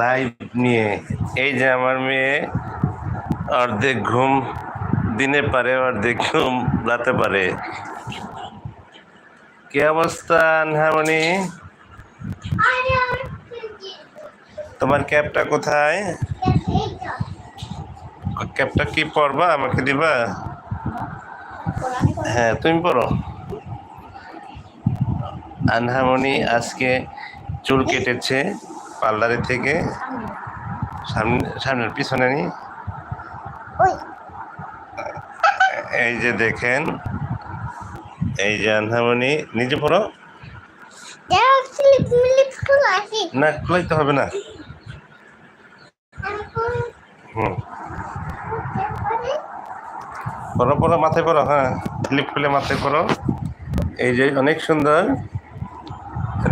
Live নিয়ে। এই যে আমার মেয়ে অর্ধেক ঘুম দিনে পারে, অর্ধেক ঘুম রাতে পারে। কি অবস্থা আনহামনি তোমার ক্যাবটা কোথায়? ক্যাবটা কি পরবা, আমাকে দিবা? হ্যাঁ তুমি পড়ো আনহামনি আজকে চুল কেটেছে। পার্লারে থেকে সামনে সামনের পিছনে নি। এই যে দেখেন এই যে আনহামনি নিজে পড়ো। না খোলাইতে হবে না। হুম। পড়ো পড়ো মাথায় পড়ো হ্যাঁ। ক্লিপ খুলে মাথায় পড়ো। এই যে অনেক সুন্দর।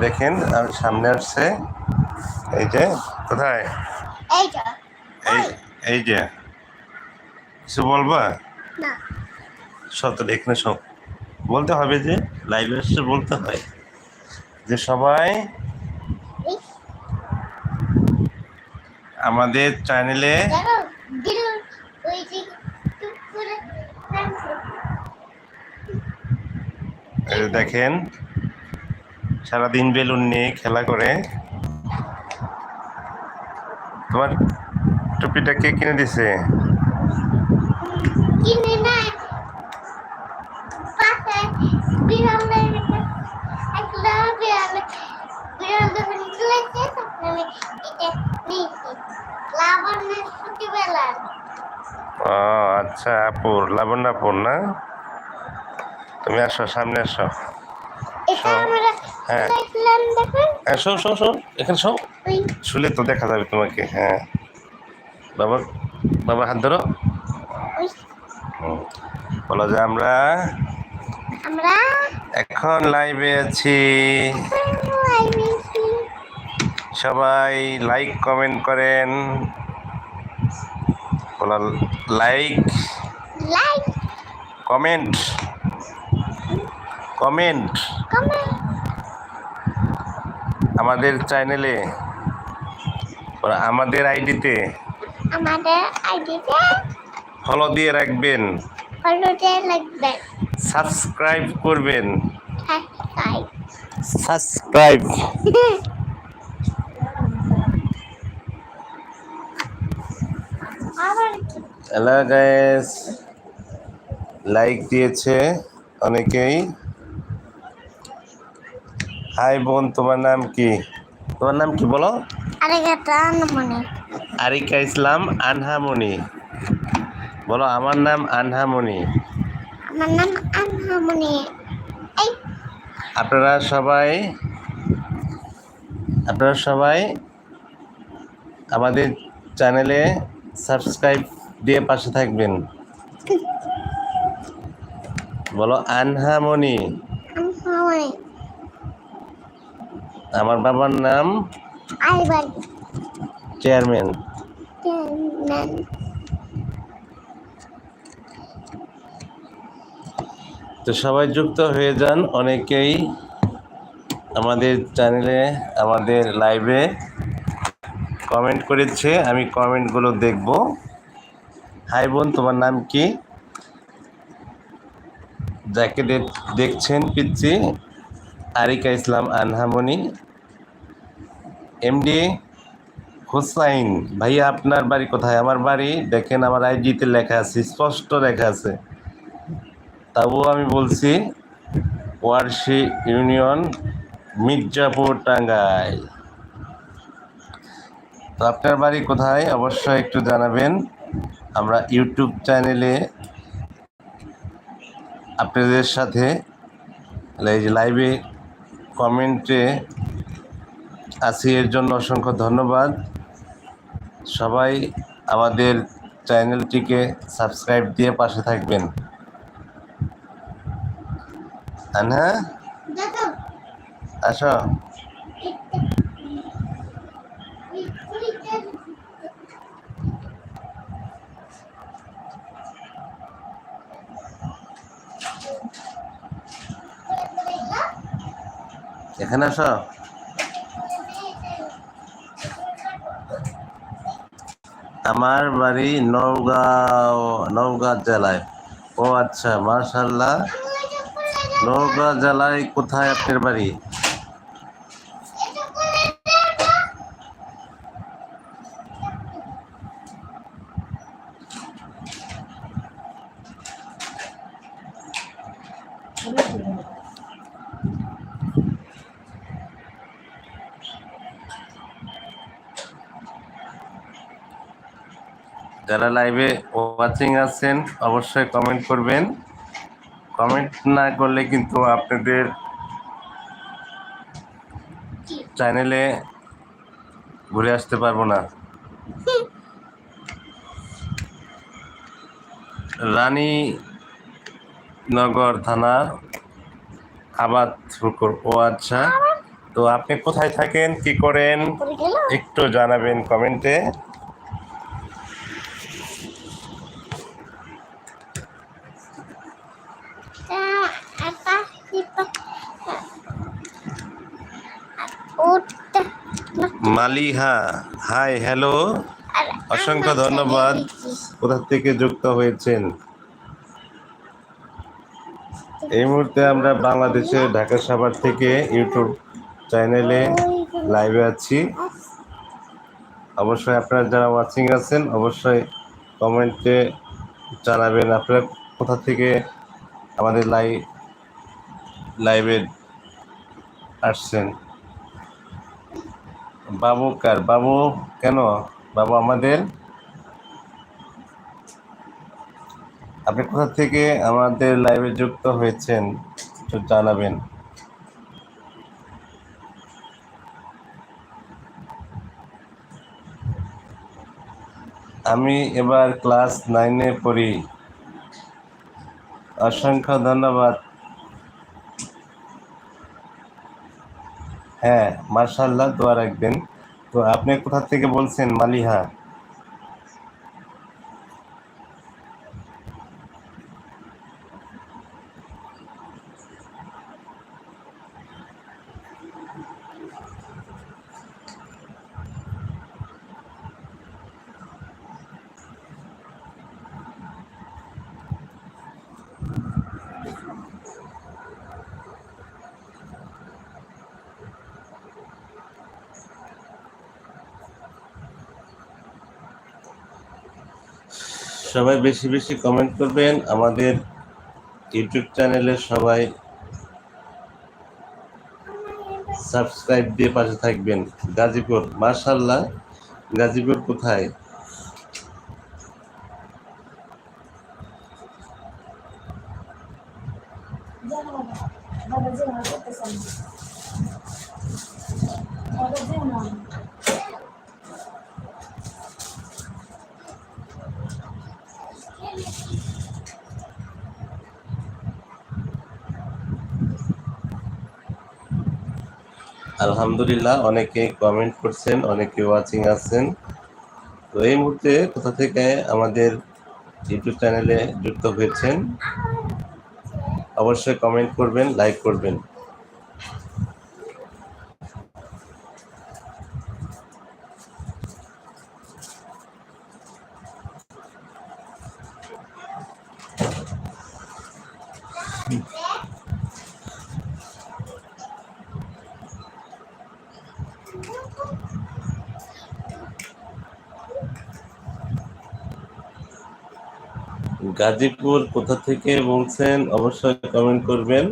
দেখেন আর সামনে আসছে। এই যে কোথায়? এই এই যে। কিছু বলবা? সব তো এখানে সব। বলতে হবে যে লাইভে এসে বলতে হয়। যে সবাই আমাদের চ্যানেলে দেখেন সারাদিন বেলুন নিয়ে খেলা করে। তোমার টুপিটা কে কিনে দিছে? ও আচ্ছা আপুর। লাবণ্যাপুর না? তুমি আসো সামনে আসো। হ্যাঁ। হ্যাঁ। শো শো শো এখানে শো ওই। শুলে তো দেখা যাবে তোমাকে হ্যাঁ। বাবা বাবা হাত ধরো। বলো যে আমরা আমরা এখন লাইভে আছি। সবাই লাইক কমেন্ট করেন। বলো লাইক লাইক কমেন্ট কমেন্ট আমাদের চ্যানেলে আমাদের আইডিতে আমাদের আইডিতে ফলো দিয়ে রাখবেন। ফলোতে লাগবে সাবস্ক্রাইব করবেন। Subscribe subscribe hello guys like দিয়েছে অনেকেই। হাই বোন তোমার নাম কি? তোমার নাম কি বলো? আরিকা ইসলাম আনহামণি বলো আমার নাম আনহামণি আমার নাম আনহামনি। আপনারা সবাই আপনারা সবাই আমাদের চ্যানেলে সাবস্ক্রাইব দিয়ে পাশে থাকবেন। বলো আনহামণি আনহামনি। আমার বাবার নাম আইবার চেয়ারম্যান। চেয়ারম্যান। তো সবাই যুক্ত হয়ে যান অনেকেই আমাদের চ্যানেলে আমাদের লাইভে। কমেন্ট করেছে আমি কমেন্টগুলো দেখব। হাই বোন তোমার নাম কি? যাকে দেখছেন পিচ্ছি আরিকা ইসলাম আনহামনি। এমডি হুসাইন ভাইয়া আপনার বাড়ি কোথায়? আমার বাড়ি, দেখেন আমার আইডিতে লেখা আছে, স্পষ্ট লেখা আছে। তবুও আমি বলছি, ওয়ারশি ইউনিয়ন, মির্জাপুর, টাঙ্গাইল। তো আপনার বাড়ি কোথায়? অবশ্যই একটু জানাবেন। আমরা ইউটিউব চ্যানেলে আপনাদের সাথে লাইভে কমেন্টে আছি এর জন্য অসংখ্য ধন্যবাদ। সবাই আমাদের চ্যানেলটিকে সাবস্ক্রাইব দিয়ে পাশে থাকবেন। আনহা? আসো। এখানে আস। আমার বাড়ি নওগাঁও, নওগাঁ জেলায়। ও আচ্ছা মার্শাল্লাহ নওগাঁ জেলায় কোথায় আপনার বাড়ি? যারা লাইভে ওয়াচিং আছেন অবশ্যই কমেন্ট করবেন। কমেন্ট না করলে কিন্তু আপনাদের চ্যানেলে ঘুরে আসতে পারব না। রানী নগর থানা আবাদ ও আচ্ছা তো আপনি কোথায় থাকেন কি করেন? একটু জানাবেন কমেন্টে তা একটা সিপা উঠতে মালিহা হাই হ্যালো অসংখ্য ধন্যবাদ। কোথা থেকে যুক্ত হয়েছেন? এই মুহূর্তে আমরা বাংলাদেশের ঢাকা সাভার থেকে ইউটিউব চ্যানেলে লাইভে আছি। অবশ্যই আপনারা যারা ওয়াচিং আছেন, অবশ্যই কমেন্টে জানাবেন আপনারা কোথা থেকে আমাদের লাইভ লাইভে আসছেন। বাবু কার? বাবু কেন? বাবু আমাদের। আপনি কোথা থেকে আমাদের লাইভে যুক্ত হয়েছেন একটু জানাবেন। আমি এবার ক্লাস নাইনে পড়ি। অসংখ্য ধন্যবাদ। হ্যাঁ মার্শাল্লাহ দোয়া রাখবেন। তো আপনি কোথা থেকে বলছেন? মালিহা? সবাই বেশি বেশি কমেন্ট করবেন। আমাদের ইউটিউব চ্যানেলে সবাই সাবস্ক্রাইব দিয়ে পাশে থাকবেন। গাজীপুর মার্শাল্লাহ গাজীপুর কোথায়? বাবা বাবা যে না করতেছেন বাবা যে না আলহামদুলিল্লাহ, অনেকে কমেন্ট করছেন, অনেকে ওয়াচিং আছেন। তো এই মুহূর্তে কোথা থেকে আমাদের ইউটিউব চ্যানেলে যুক্ত হয়েছেন, অবশ্যই কমেন্ট করবেন লাইক করবেন। গাজীপুর কোথা থেকে বলছেন অবশ্যই কমেন্ট করবেন।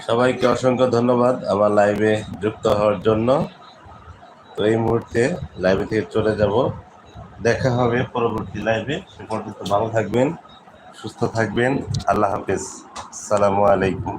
সবাইকে অসংখ্য ধন্যবাদ আমার লাইভে যুক্ত হওয়ার জন্য। তো এই মুহূর্তে লাইভে থেকে চলে যাব। দেখা হবে পরবর্তী লাইভে সে পর্যন্ত ভালো থাকবেন, সুস্থ থাকবেন। আল্লাহ হাফেজ। সালামু আলাইকুম।